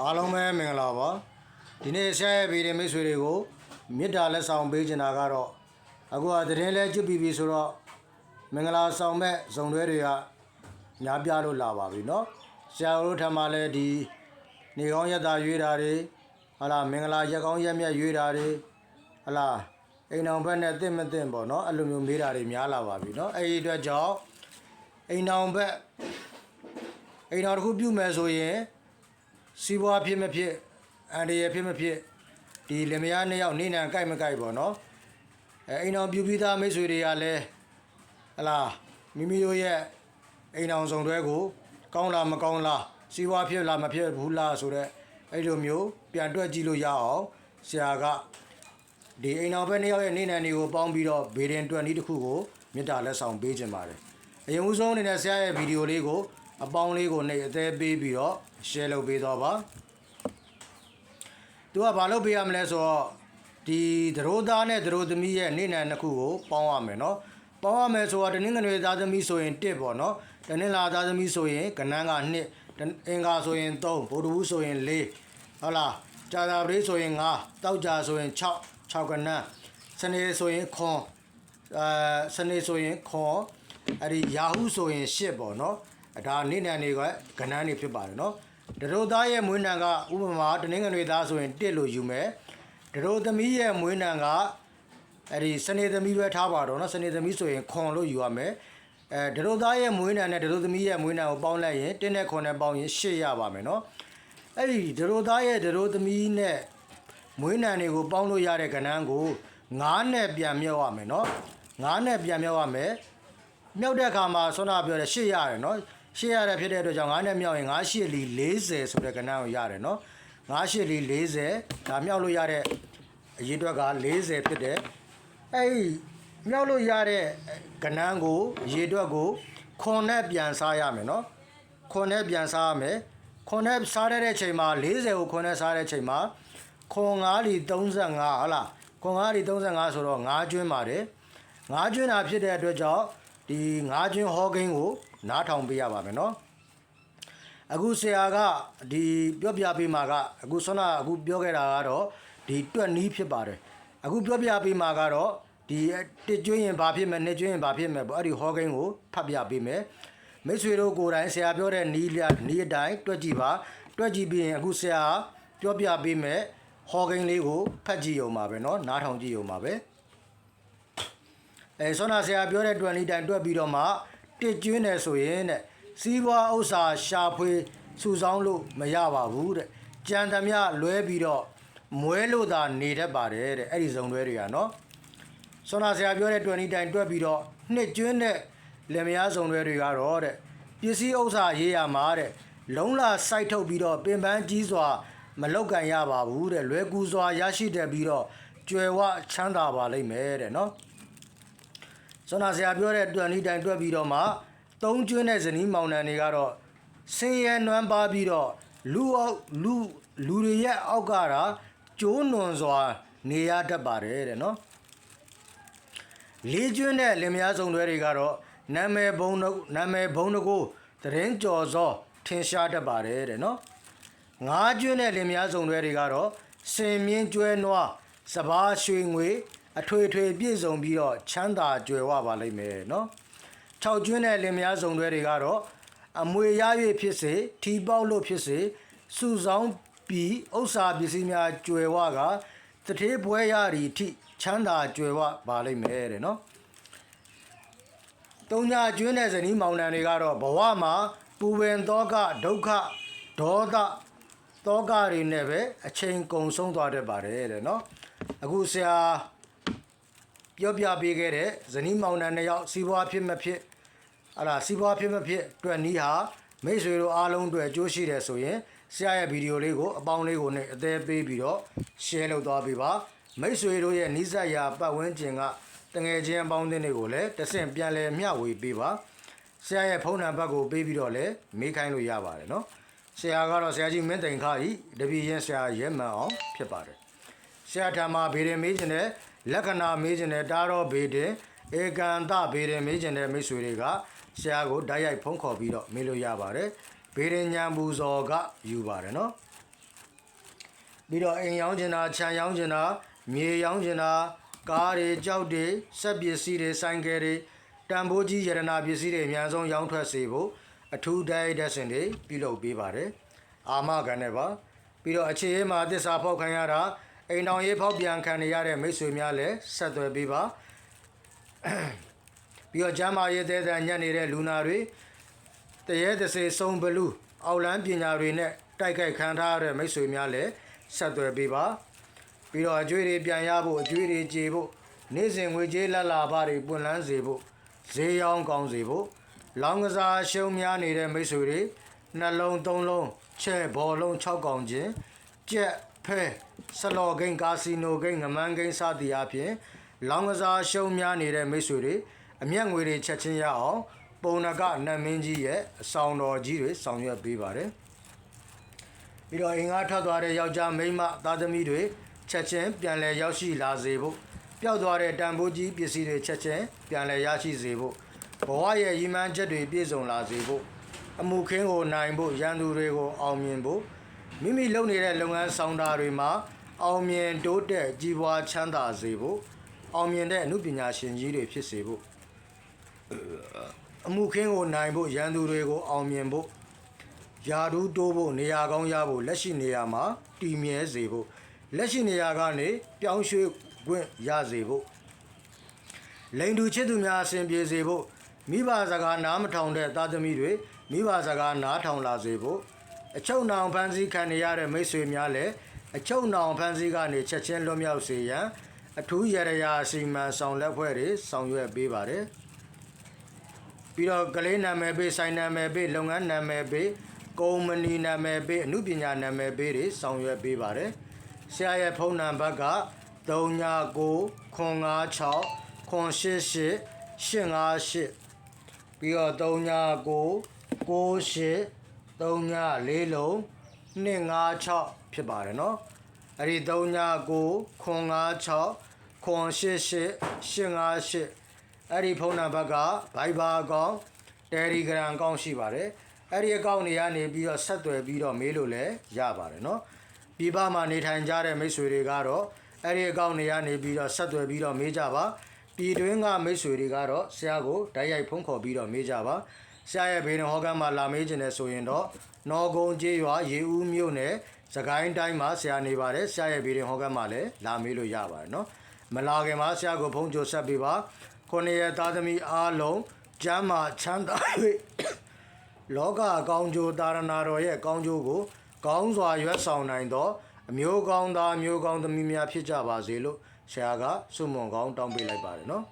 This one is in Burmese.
အားလုံးပဲမင်္ဂလာပါဒီနေ့ဆရာရဲ့ဗီဒီမိတ်ဆွေတွေကိုမေတ္တာလက်ဆောင်ပေးချင်တာကတော့အခုကသတင်းလဲကျွတ်ပြီးပြီဆိုတော့မင်္ဂလာဆောင်မဲ့ဇုံတွဲတွေကညာပြလို့လာပါပြီเนาะဆရာတို့ထမ်းမှလည်းဒီနေကောင်းရက်တာရွေးတာတွေဟလာမင်္ဂလာရက်ကောင်းရက်မြတ်ရွေးတာတွေဟလာအိမ်အောင်ဘက်နဲ့တင့်မတင့်ပေါ့เนาะအဲ့လိုမျိုးမေးတာတွေများလာပါပြီเนาะအဲ့ဒီအတွက်ကြောင့်အိမ်အောင်ဘက်အိမ်တော်တစ်ခုပြုမယ်ဆိုရင် စီးပွားဖြစ်မဖြစ်အန်ဒီရဖြစ်မဖြစ်ဒီလင်မယားနှစ်ယောက်နေနံကြိုက်မကြိုက်ပေါ့နော်အဲအိမ်အောင်ပြူပြီးသားမိတ်ဆွေတွေကလည်းဟလာမိမိတို့ရဲ့အိမ်အောင်ဆောင်တွဲကိုကောင်းလားမကောင်းလားစီးပွားဖြစ်လားမဖြစ်ဘူးလားဆိုတော့အဲ့လိုမျိုးပြန်တွက်ကြည့်လို့ရအောင်ဆရာကဒီအိမ်အောင်ဘက်နှစ်ယောက်ရဲ့နေနံတွေကိုပေါင်းပြီးတော့ဗေဒင်တွက်နည်းတစ်ခုကိုမေတ္တာလက်ဆောင်ပေးခြင်းပါတယ်အရင်ဦးဆုံးအနေနဲ့ဆရာရဲ့ဗီဒီယိုလေးကိုအပေါင်းလေးကိုနှိပ်အသေးပေးပြီးတော့ share လုပ်ပေးတော့ပါသူကဘာလုပ်ပေးရမလဲဆိုတော့ဒီသရိုးသားနဲ့သရိုးသမီးရဲ့နေနံနှစ်ခုကိုပေါင်းရမယ်เนาะပေါင်းရမယ်ဆိုတော့တနင်္ဂနွေသားသမီးဆိုရင်1ပေါ့เนาะတနင်္လာသားသမီးဆိုရင်ကနန်းက2အင်္ဂါဆိုရင်3ဗုဒ္ဓဘူးဆိုရင်4ဟုတ်လားကြာသာပတိဆိုရင်5တောက်ကြဆိုရင်6 6ကနန်းစနေဆိုရင်ခွန်အဲစနေဆိုရင်ခွန်အဲ့ဒီယာဟုဆိုရင်8ပေါ့เนาะဒါနေနံတွေကကနန်းတွေဖြစ်ပါတယ်เนาะ ဒရိုသားရဲ့မွေးနှံကဥပမာတနင်္ဂနွေသားဆိုရင်1လို့ယူမယ်ဒရိုသမီးရဲ့မွေးနှံကအဲ့ဒီစနေသမီးပဲထားပါတော့နော်စနေသမီးဆိုရင်ခွန်လို့ယူရမယ်အဲဒရိုသားရဲ့မွေးနှံနဲ့ဒရိုသမီးရဲ့မွေးနှံကိုပေါင်းလိုက်ရင်1နဲ့ခွန်နဲ့ပေါင်းရင်8ရပါမယ်နော်အဲ့ဒီဒရိုသားရဲ့ဒရိုသမီးနဲ့မွေးနှံတွေကိုပေါင်းလို့ရတဲ့ကဏ္ဍကို9နဲ့ပြန်မြောက်ရမယ်နော်9နဲ့ပြန်မြောက်ရမယ်မြောက်တဲ့အခါမှာဆွမ်းနာပြောတယ်8ရတယ်နော် ရှင်းရတဲ့ဖြစ်တဲ့အတွက်ကြောင့်9နဲ့မြောက်ရင်9ရှစ်လီ40ဆိုတဲ့ကဏ္ဍကိုရတယ်နော်9ရှစ်လီ40ဒါမြောက်လို့ရတဲ့အရေးအတွက်က40ဖြစ်တယ်အဲ့ဒီမြောက်လို့ရတဲ့ကဏ္ဍကိုအရေးအတွက်ကိုခွန်နဲ့ပြန်စားရမယ်နော်ခွန်နဲ့ပြန်စားရမယ်ခွန်နဲ့စားတဲ့အချိန်မှာ40ကိုခွန်နဲ့စားတဲ့အချိန်မှာခွန်9လီ35ဟုတ်လားခွန်9လီ35ဆိုတော့9ကျွန်းပါတယ်9ကျွန်းတာဖြစ်တဲ့အတွက်ကြောင့်ဒီ9ကျွန်းဟောကိန်းကို နားထောင်ပေးရပါမယ်နော်အခုဆရာကဒီပြောပြပေးမှာကအခုဆွမ်းနာအခုပြောခဲ့တာကတော့ဒီတွက်နီးဖြစ်ပါတယ် အခုပြောပြပေးမှာကတော့ဒီတစ်ကျွင်းရင်ဘာဖြစ်မယ်နှစ်ကျွင်းရင်ဘာဖြစ်မယ်ပေါ့အဲ့ဒီဟောကိန်းကိုဖတ်ပြပေးမယ်မိတ်ဆွေတို့ကိုယ်တိုင်ဆရာပြောတဲ့နီးလျနီးအတိုင်းတွက်ကြည့်ပါတွက်ကြည့်ပြီးရင်အခုဆရာပြောပြပေးမယ်ဟောကိန်းလေးကိုဖတ်ကြည့်ရုံပါပဲเนาะနားထောင်ကြည့်ရုံပါပဲအဲဆောနာဆရာပြောတဲ့တွက်နီးတိုင်းတွက်ပြီးတော့မှ တစ်ကျွင်းတယ်ဆိုရင်တဲ့စီးပွားဥစ္စာရှာဖွေစုဆောင်းလို့မရပါဘူးတဲ့ကြံသမျှလွဲပြီးတော့မွဲလို့သာနေတတ်ပါတယ်တဲ့အဲ့ဒီဇုံတွဲတွေကနော်ဆွမ်းနာဆရာပြောတဲ့တွန်နီတိုင်တွက်ပြီးတော့နှစ်ကျွန်းတဲ့လင်မယားဇုံတွဲတွေကတော့တဲ့ပစ္စည်းဥစ္စာရေးရမှာတဲ့လုံးလာစိုက်ထုတ်ပြီးတော့ပင်ပန်းကြီးစွာ မလောက်ကန်ရပါဘူးတဲ့လွယ်ကူစွာရရှိတတ်ပြီးတော့ကျွယ်ဝချမ်းသာပါလိမ့်မယ်တဲ့နော် ဆွမ်းနာဆရာပြောတဲ့တွန်နီတိုင်တွက်ပြီးတော့မှသုံးကျွန်းတဲ့ဇနီးမောင်နှံတွေကတော့ဆင်းရဲနွမ်းပါပြီးတော့လူအောက်လူလူတွေရဲ့အောက်ကတာကျိုးနွန်စွာ နေရတတ်ပါတယ်တဲ့နော်လေးကျွန်းတဲ့လင်မယားစုံတွဲတွေကတော့နာမည်ဘုံတို့နာမည်ဘုံတကိုသတင်းကြော်စောထင်ရှားတတ်ပါတယ်တဲ့နော်ငါးကျွန်းတဲ့လင်မယားစုံတွဲတွေကတော့စင်မြင့်ကျွဲနွားစပားရွှေငွေ အထွေထွေပြည့်စုံပြီးတော့ချမ်းသာကြွယ်ဝပါလိမ့်မယ်နော်6ကျွန်းတဲ့လင်မယားစုံတွဲတွေကတော့အမွေရ၍ဖြစ်စေထီပေါက်လို့ဖြစ်စေစုဆောင်ပြီးဥစ္စာပစ္စည်းများကြွယ်ဝကတထေးပွဲရသည်ထိချမ်းသာကြွယ်ဝပါလိမ့်မယ်တဲ့နော်တုံညာကျွန်းတဲ့ဇနီးမောင်နှံတွေကတော့ဘဝမှာပူပင်သောကဒုက္ခဒေါသသောကတွေနဲ့ပဲအချိန်ကုန်ဆုံးသွားတတ်ပါတယ်တဲ့နော်အခုဆရာ ပြောပြပေးခဲ့တဲ့ဇနီးမောင်နှံနှစ်ယောက်စီးပွားဖြစ်မဖြစ်အဲ့ဒါစီးပွားဖြစ်မဖြစ်အတွက်နီးဟာမိတ်ဆွေတို့အားလုံးအတွက်အကျိုးရှိတယ်ဆိုရင်ဆရာရဲ့ဗီဒီယိုလေးကိုအပေါင်းလေးကိုနဲ့အသေးပေးပြီးတော့ share လုပ်သွားပေးပါမိတ်ဆွေတို့ရဲ့နီးစပ်ရာပတ်ဝန်းကျင်ကတငယ်ချင်းအပေါင်းအသင်းတွေကိုလည်းတစ်ဆင့်ပြန်လဲမျှဝေပေးပါဆရာရဲ့ဖုန်းနံပါတ်ကိုပေးပြီးတော့လည်းမေးခိုင်းလို့ရပါတယ်နော်ဆရာကတော့ဆရာကြီးမင်းတိုင်ခါကြီးတပည့်ရင်ဆရာရဲမှန်အောင်ဖြစ်ပါတယ်ဆရာထံမှာဗေဒင်မေးခြင်းနဲ့ လက္ခဏာမေးခြင်းနဲ့တားတော့ဗေဒင်ဧကန်တဗေဒင်မေးခြင်းနဲ့မိတ်ဆွေတွေကဆရာကိုဓာတ်ရိုက်ဖုန်းခေါ်ပြီးတော့မေးလို့ရပါတယ်ဗေဒင်ညာပူဇော်ကယူပါတယ်နော်ပြီးတော့အိမ်ရောင်းချင်တာခြံရောင်းချင်တာမြေရောင်းချင်တာကားတွေကြောက်တွေစက်ပစ္စည်းတွေဆိုင်ကယ်တွေတန်ဖိုးကြီးရတနာပစ္စည်းတွေအများဆုံးရောင်းထွက်စေဖို့အထူးတိုက်ရိုက်တဲ့စင်တွေပြုလုပ်ပေးပါတယ်အာမခံနဲ့ပါပြီးတော့အခြေအေးမှာသစ္စာဖောက်ခံရတာ အိမ်တော်ရေးဖောက်ပြန်ခံနေရတဲ့မိတ်ဆွေများလည်းဆက်သွယ်ပေးပါပြီးတော့ကျမ်းမာရေးသေးတဲ့ညံ့နေတဲ့လူနာတွေတရေတစေစုံဘလူးအောက်လန်းပညာတွေနဲ့တိုက်ခိုက်ခံထားရတဲ့မိတ်ဆွေများလည်းဆက်သွယ်ပေးပါပြီးတော့အကျွေးတွေပြန်ရဖို့အကျွေးတွေကြေဖို့နေ့စဉ်ငွေကြေးလက်လာပါတွေပွင့်လန်းစေဖို့ဈေးရောင်းကောင်းစေဖို့လောင်းကစားရှုံးများနေတဲ့မိတ်ဆွေတွေနှလုံးသုံးလုံးချဲ့ဘော်လုံး6កောင်ချင်းကြက် ဖဲဆလော်ဂိမ်းကာစီနိုဂိမ်းငမန်းဂိမ်းစသည်အပြင်လောင်းကစားရှုံးများနေတဲ့မိတ်ဆွေတွေအမျက်ငွေတွေချက်ချင်းရအောင်ပုံနကနတ်မင်းကြီးရဲ့အဆောင်တော်ကြီးတွေဆောင်ရွက်ပေးပါတယ်ပြီးတော့အင်္ဂါထွက်သွားတဲ့ယောက်ျားမိန်းမသားသမီးတွေချက်ချင်းပြန်လည်ရောက်ရှိလာစေဖို့ပျောက်သွားတဲ့တန်ဖိုးကြီးပစ္စည်းတွေချက်ချင်းပြန်လည်ရရှိစေဖို့ဘဝရဲ့ရည်မှန်းချက်တွေပြည့်စုံလာစေဖို့အမှုခင်းကိုနိုင်ဖို့ရန်သူတွေကိုအောင်မြင်ဖို့ မိမိလုပ်နေတဲ့လုပ်ငန်းဆောင်တာတွေမှာအောင်မြင်တိုးတက်ကြီးပွားချမ်းသာစေဖို့အောင်မြင်တဲ့အမှုပညာရှင်ကြီးတွေဖြစ်စေဖို့အမှုခင်းကိုနိုင်ဖို့ရန်သူတွေကိုအောင်မြင်ဖို့ယာဒူးတိုးဖို့နေရာကောင်းရဖို့လက်ရှိနေရာမှာတည်မြဲစေဖို့လက်ရှိနေရာကနေပြောင်းရွှေ့ခွင့်ရစေဖို့လိန်တူချစ်သူများအစဉ်ပြေစေဖို့မိဘစကားနားမထောင်တဲ့သားသမီးတွေမိဘစကားနားထောင်လာစေဖို့ အချုပ်နှောင်ဖန်ဆီးခံနေရတဲ့မိတ်ဆွေများလည်းအချုပ်နှောင်ဖန်ဆီးကနေချက်ချင်းလွတ်မြောက်စေရန်အထူးရရရာအစီမံဆောင်လက်ဖွဲ့တွေဆောင်ရွက်ပေးပါတယ်ပြီးတော့ကလေးနာမည်ပေးဆိုင်နာမည်ပေးလုပ်ငန်းနာမည်ပေးကုမ္ပဏီနာမည်ပေးအမှုပညာနာမည်ပေးတွေဆောင်ရွက်ပေးပါတယ်ဆရာရဲ့ဖုန်းနံပါတ်က39 956 988 858ပြီးတော့ 3ည4လုံး256ဖြစ်ပါတယ်နော်အဲ့ဒီ3ညကို956 988 858အဲ့ဒီဖုန်းနံပါတ်က Viber အကောင့် Telegram အကောင့်ရှိပါတယ်အဲ့ဒီအကောင့်တွေကနေပြီးတော့ဆက်သွယ်ပြီးတော့မေးလို့လည်းရပါတယ်နော်ပြည်ပမှာနေထိုင်ကြတဲ့မိတ်ဆွေတွေကတော့အဲ့ဒီအကောင့်တွေကနေပြီးတော့ဆက်သွယ်ပြီးတော့မေးကြပါပြည်တွင်းကမိတ်ဆွေတွေကတော့ဆရာကိုတိုက်ရိုက်ဖုန်းခေါ်ပြီးတော့မေးကြပါ ဆရာရဲ့ဘေးနဟောကမ်းမှာလာမေးခြင်းနဲ့ဆိုရင်တော့နော်ဂုံကျေးရွာရေဦးမြို့နယ်စကိုင်းတိုင်းမှာဆရာနေပါတယ်ဆရာရဲ့ဘေးရင်ဟောကမ်းမှာလည်းလာမေးလို့ရပါတယ်နော်မလာခင်မှာဆရာကိုဖုန်းကြိုဆက်ပေးပါခொနရဲ့သားသမီးအားလုံးကျမ်းမာချမ်းသာ၍လောကအကောင်းကျိုးသာရဏတော်ရဲ့အကောင်းကျိုးကို ကောင်းစွာရွတ်ဆောင်နိုင်သောအမျိုးကောင်းသားမျိုးကောင်းသမီးများဖြစ်ကြပါစေလို့ဆရာကဆုမွန်ကောင်းတောင်းပေးလိုက်ပါတယ်နော်